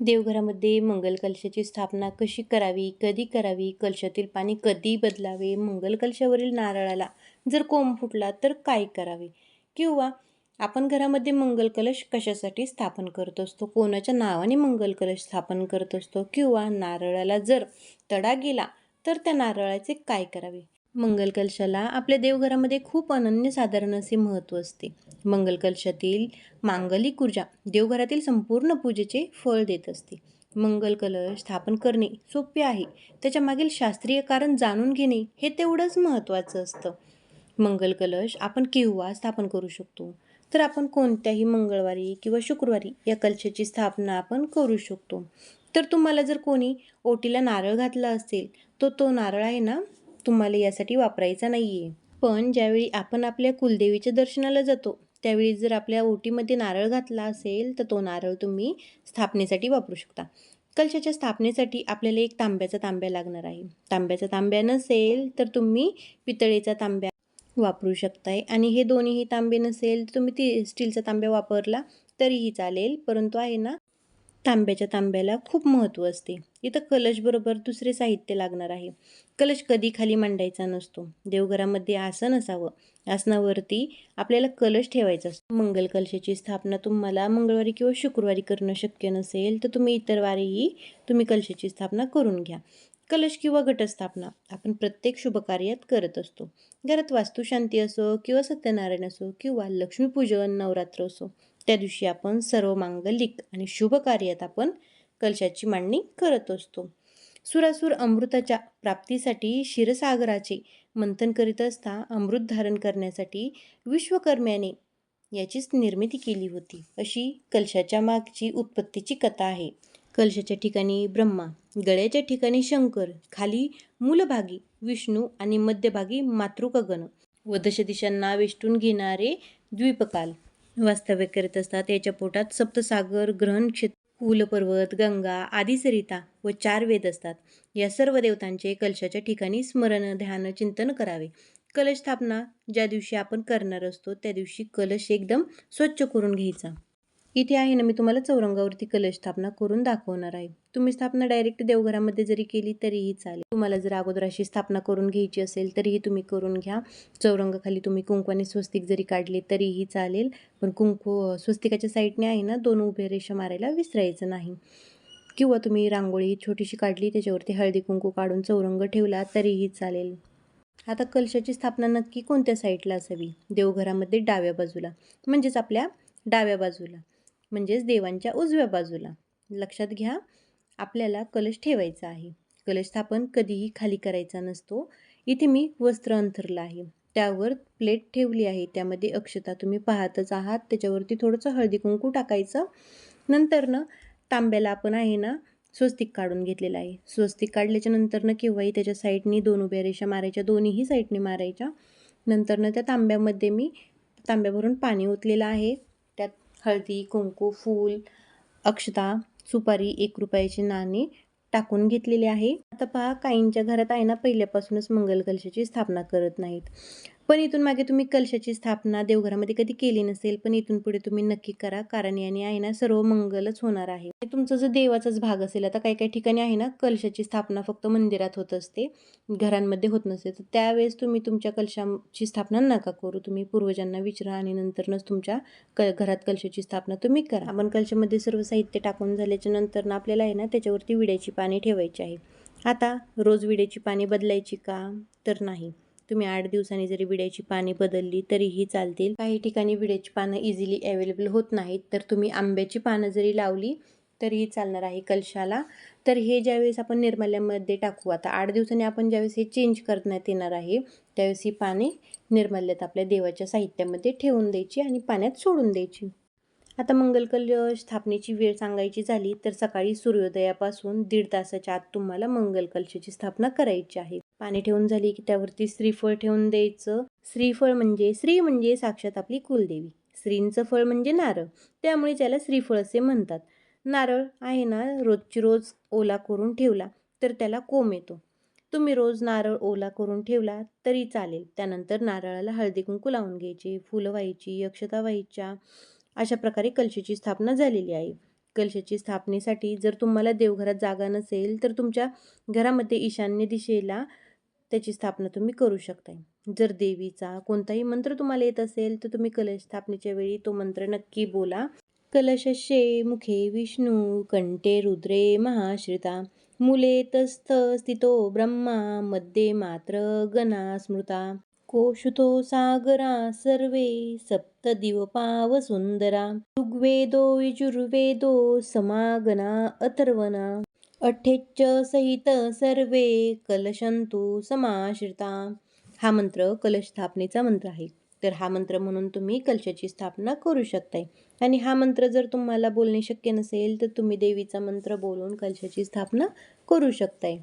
देवघरामध्ये मंगल कलशाची स्थापना कशी करावी कधी करावी कलशातील पाणी कधी बदलावे मंगल कलशावरील नारळाला जर कोंब फुटला तर काय करावे? किंवा आपण घरामध्ये मंगल कलश कशासाठी स्थापन करत असतो? कोणाच्या नावाने मंगल कलश स्थापन करत असतो? किंवा नारळाला जर तडा गेला तर त्या नारळाचे काय करावे? मंगलकलशाला आपल्या देवघरामध्ये खूप अनन्यसाधारण असे महत्त्व असते. मंगलकलशातील मांगलिक ऊर्जा देवघरातील संपूर्ण पूजेचे फळ देत असते. मंगलकलश स्थापन करणे सोपे आहे. त्याच्या मागील शास्त्रीय कारण जाणून घेणे हे तेवढंच महत्त्वाचं असतं. मंगलकलश आपण केव्हा स्थापन करू शकतो? तर आपण कोणत्याही मंगळवारी किंवा शुक्रवारी या कलशाची स्थापना आपण करू शकतो. तर तुम्हाला जर कोणी ओटीला नारळ घातला असेल तर तो नारळ आहे ना? तुम्हाला यासाठी वापरायचा नाही आहे पण ज्यावेळी आपण आपल्या कुलदेवीच्या दर्शनाला जातो त्यावेळी जर आपल्या ओटीमध्ये नारळ घातला असेल तर तो नारळ तुम्ही स्थापनेसाठी वापरू शकता. कलशाच्या स्थापनेसाठी आपल्याला एक तांब्याचा तांब्या लागणार आहे. तांब्याचा तांब्या नसेल तर तुम्ही पितळेचा तांब्या वापरू शकताय. आणि हे दोन्हीही तांबे नसेल तर तुम्ही ती स्टीलचा तांब्या वापरला तरीही चालेल. परंतु आहे ना तांब्याच्या तांब्याला खूप महत्त्व असते. इथं कलशबरोबर दुसरे साहित्य लागणार आहे. कलश कधी खाली मांडायचा नसतो. देवघरामध्ये आसन असावं. आसनावरती आपल्याला कलश ठेवायचा असतो. मंगल कलशाची स्थापना तुम्हाला मंगळवारी किंवा शुक्रवारी करणं शक्य नसेल तर तुम्ही इतर वारीही तुम्ही कलशाची स्थापना करून घ्या. कलश किंवा घटस्थापना आपण प्रत्येक शुभकार्यात करत असतो. घरात वास्तुशांती असो किंवा सत्यनारायण असो किंवा लक्ष्मीपूजन नवरात्र असो. त्या दिवशी आपण सर्व मांगलिक आणि शुभ कार्यात आपण कलशाची मांडणी करत असतो. सुरासूर अमृताच्या प्राप्तीसाठी क्षीरसागराचे मंथन करीत असता अमृत धारण करण्यासाठी विश्वकर्म्याने याचीच निर्मिती केली होती. अशी कलशाच्या मागची उत्पत्तीची कथा आहे. कलशाच्या ठिकाणी ब्रह्मा गळ्याच्या ठिकाणी शंकर खाली मूलभागी विष्णू आणि मध्यभागी मातृकगण व दशदिशांना वेष्टून घेणारे द्वीपकाल वास्तव्य करीत असतात. याच्या पोटात सप्तसागर ग्रहण क्षेत्र कुलपर्वत गंगा आदी सरिता व चार वेद असतात. या सर्व देवतांचे कलशाच्या ठिकाणी स्मरण ध्यान चिंतन करावे. कलश स्थापना ज्या दिवशी आपण करणार असतो त्या दिवशी कलश एकदम स्वच्छ करून घ्यायचा. इथे आहे ना मी तुम्हाला चौरंगावरती कलश स्थापना करून दाखवणार आहे. तुम्ही स्थापना डायरेक्ट देवघरामध्ये जरी केली तरीही चालेल. तुम्हाला जर अगोदर अशी स्थापना करून घ्यायची असेल तरीही तुम्ही करून घ्या. चौरंगाखाली तुम्ही कुंकवाने स्वस्तिक जरी काढले तरीही चालेल. पण कुंकू स्वस्तिकाच्या साईडने आहे ना दोन उभे रेषा मारायला विसरायचं नाही. किंवा तुम्ही रांगोळी छोटीशी काढली त्याच्यावरती हळदी कुंकू काढून चौरंग ठेवला तरीही चालेल. आता कलशाची स्थापना नक्की कोणत्या साईडला असावी? देवघरामध्ये डाव्या बाजूला. म्हणजेच आपल्या डाव्या बाजूला. म्हणजेच देवांच्या उजव्या बाजूला. लक्षात घ्या आपल्याला कलश ठेवायचा आहे. कलश स्थापन कधीही खाली करायचा नसतो. इथे मी वस्त्र अंथरलं आहे. त्यावर प्लेट ठेवली आहे. त्यामध्ये अक्षता तुम्ही पाहतच आहात. त्याच्यावरती थोडंसं हळदी कुंकू टाकायचं. नंतर ना तांब्याला आपण आहे ना स्वस्तिक काढून घेतलेलं आहे. स्वस्तिक काढल्याच्या नंतरनं केव्हाही त्याच्या साईडनी दोन उभ्या रेषा मारायच्या. दोन्हीही साईडने मारायच्या. नंतरनं त्या तांब्यामध्ये मी तांब्यावरून पाणी ओतलेलं आहे. हळदी कुंकू फूल अक्षता सुपारी एक रुपयाची नाणी टाकून घेतलेली आहे. आता पहा काहींच्या घरात आहे ना पहिल्यापासूनच मंगल कलशाची स्थापना करत नाहीत. पण इथून मागे तुम्ही कलशाची स्थापना देवघरामध्ये कधी केली नसेल पण इथून पुढे तुम्ही नक्की करा कारण याने आहे ना सर्व मंगलच होणार आहे. तुमचा जर देवाचाच भाग असेल आता काही काही ठिकाणी आहे ना कलशाची स्थापना फक्त मंदिरात होत असते घरांमध्ये होत नसते तर त्यावेळेस तुम्ही तुमच्या कलशाची स्थापना नका करू. तुम्ही पूर्वजांना विचारा आणि नंतरनच तुमच्या क घरात कलशाची स्थापना तुम्ही करा. आपण कलशामध्ये सर्व साहित्य टाकून झाल्याच्यानंतर आपल्याला आहे ना त्याच्यावरती विड्याची पाणी ठेवायची आहे. आता रोज विड्याची पाणी बदलायची का? तर नाही. तुम्ही आठ दिवसांनी जरी विड्याची पाने बदलली तरीही चालतील. काही ठिकाणी विड्याची पानं इझिली अवेलेबल होत नाहीत. तर तुम्ही आंब्याची पानं जरी लावली तरीही चालणार आहे कलशाला. तर हे ज्यावेळेस आपण निर्माल्यामध्ये टाकू आता आठ दिवसांनी आपण ज्यावेळेस हे चेंज करण्यात येणार आहे त्यावेळेस ही पाने निर्माल्यात आपल्या देवाच्या साहित्यामध्ये ठेवून द्यायची आणि पाण्यात सोडून द्यायची. आता मंगलकल स्थापनेची वेळ सांगायची झाली तर सकाळी सूर्योदयापासून दीड तासाच्या आत तुम्हाला मंगल कलशाची स्थापना करायची आहे. पाणी ठेवून झाली की त्यावरती श्रीफळ ठेवून द्यायचं. श्रीफळ म्हणजे श्री म्हणजे साक्षात आपली कुलदेवी. श्रींचं फळ म्हणजे नारळ. त्यामुळे त्याला श्रीफळ असे म्हणतात. नारळ आहे ना रोजची रोज ओला करून ठेवला तर त्याला कोंब येतो. तुम्ही रोज नारळ ओला करून ठेवला तरी चालेल. त्यानंतर नारळाला हळदी कुंकू लावून घ्यायचे फुलं व्हायची अक्षता व्हायच्या अशा प्रकारे कलशीची स्थापना झालेली आहे. कलशाची स्थापनेसाठी जर तुम्हाला देवघरात जागा नसेल तर तुमच्या घरामध्ये ईशान्य दिशेला त्याची स्थापना तुम्ही करू शकता जर देवीचा कोणताही मंत्र तुम्हाला येत असेल तर तुम्ही कलश स्थापनेच्या वेळी तो मंत्र नक्की बोला. कलशशे मुखे विष्णू कंठे रुद्रे महाश्रिता मुले तस्थ स्थितो ब्रह्मा मध्ये मात्र गणा स्मृता. कोशुतो सागरा सर्वे सप्तदिवपाव सुंदरा. ऋग्वेदो यजुर्वेदो समागना अथर्वना. अठ्ठेच्च सहित सर्वे कलशंतु समाश्रिता. हा मंत्र कलश स्थापनेचा मंत्र आहे. तर हा मंत्र म्हणून तुम्ही कलशाची स्थापना करू शकताय. आणि हा मंत्र जर तुम्हाला बोलणे शक्य नसेल तर तुम्ही देवीचा मंत्र बोलून कलशाची स्थापना करू शकताय.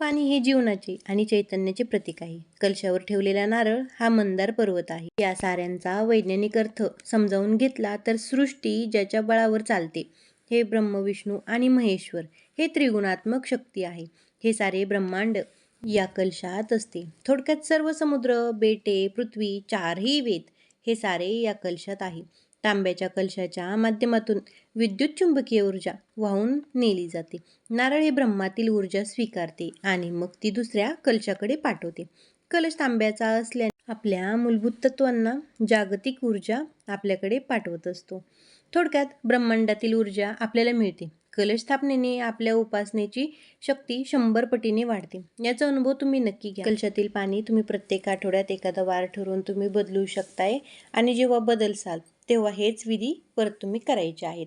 पाणी हे जीवनाचे आणि चैतन्याचे प्रतीक आहे. कलशावर ठेवलेला नारळ हा मंदार पर्वत आहे. या साऱ्यांचा वैज्ञानिक अर्थ समजावून घेतला तर सृष्टी ज्याच्या बळावर चालते हे ब्रह्मविष्णू आणि महेश्वर हे त्रिगुणात्मक शक्ती आहे. हे सारे ब्रह्मांड या कलशात असते. थोडक्यात सर्व समुद्र बेटे पृथ्वी चारही वेद हे सारे या कलशात आहे. तांब्याच्या कलशाच्या माध्यमातून विद्युत चुंबकीय ऊर्जा वाहून नेली जाते. नारळ हे ब्रह्मातील ऊर्जा स्वीकारते आणि मग ती दुसऱ्या कलशाकडे पाठवते. कलश तांब्याचा असल्याने आपल्या मूलभूत तत्वांना जागतिक ऊर्जा आपल्याकडे पाठवत असतो. थोडक्यात ब्रह्मांडातील ऊर्जा आपल्याला मिळते. कलश स्थापनेने आपल्या उपासनेची शक्ती शंभर पटीने वाढते. याचा अनुभव तुम्ही नक्की घ्या. कलशातील पाणी तुम्ही प्रत्येक आठवड्यात एखादा वार ठरवून तुम्ही बदलू शकताय आणि जेव्हा बदलसाल तेव्हा हेच विधी परत तुम्ही करायचे आहेत.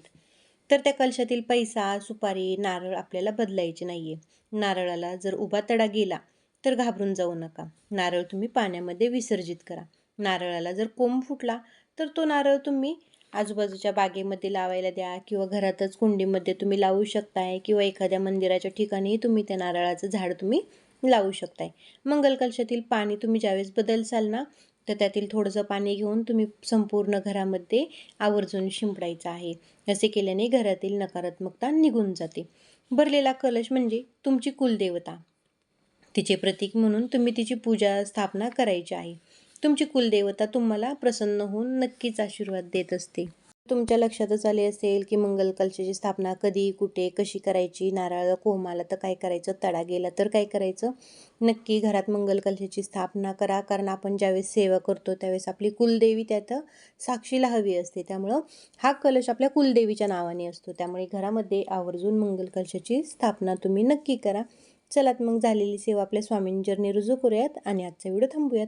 तर त्या कलशातील पैसा सुपारी नारळ आपल्याला बदलायचे नाही आहे नारळाला जर उभा तडा गेला तर घाबरून जाऊ नका. नारळ तुम्ही पाण्यामध्ये विसर्जित करा. नारळाला जर कोंब फुटला तर तो नारळ तुम्ही आजूबाजूच्या बागेमध्ये लावायला द्या किंवा घरातच कुंडीमध्ये तुम्ही लावू शकताय किंवा एखाद्या मंदिराच्या ठिकाणी तुम्ही त्या नारळाचं झाड तुम्ही लावू शकताय. मंगलकलशातील पाणी तुम्ही ज्यावेळेस बदलसाल ना तर त्यातील थोडंसं पाणी घेऊन तुम्ही संपूर्ण घरामध्ये आवर्जून शिंपडायचं आहे. असे केल्याने घरातील नकारात्मकता निघून जाते. भरलेला कलश म्हणजे तुमची कुलदेवता. तिचे प्रतीक म्हणून तुम्ही तिची पूजा स्थापना करायची आहे. तुमची कुलदेवता तुम्हाला प्रसन्न होऊन नक्कीच आशीर्वाद देत असते. तुमच्या लक्षातच आले असेल की मंगल कलशाची स्थापना कधी कुठे कशी करायची? नारळ कोहमाला तर काय करायचं? तडा गेला तर काय करायचं? नक्की घरात मंगल कलशाची स्थापना करा कारण आपण ज्यावेळेस सेवा करतो त्यावेळेस आपली कुलदेवी त्यात साक्षीला हवी असते. त्यामुळं हा कलश आपल्या कुलदेवीच्या नावाने असतो. त्यामुळे घरामध्ये आवर्जून मंगल कलशाची स्थापना तुम्ही नक्की करा. चलात मग झालेली सेवा आपल्या स्वामींजरने रुजू करूयात आणि आजचा व्हिडिओ थांबूयात.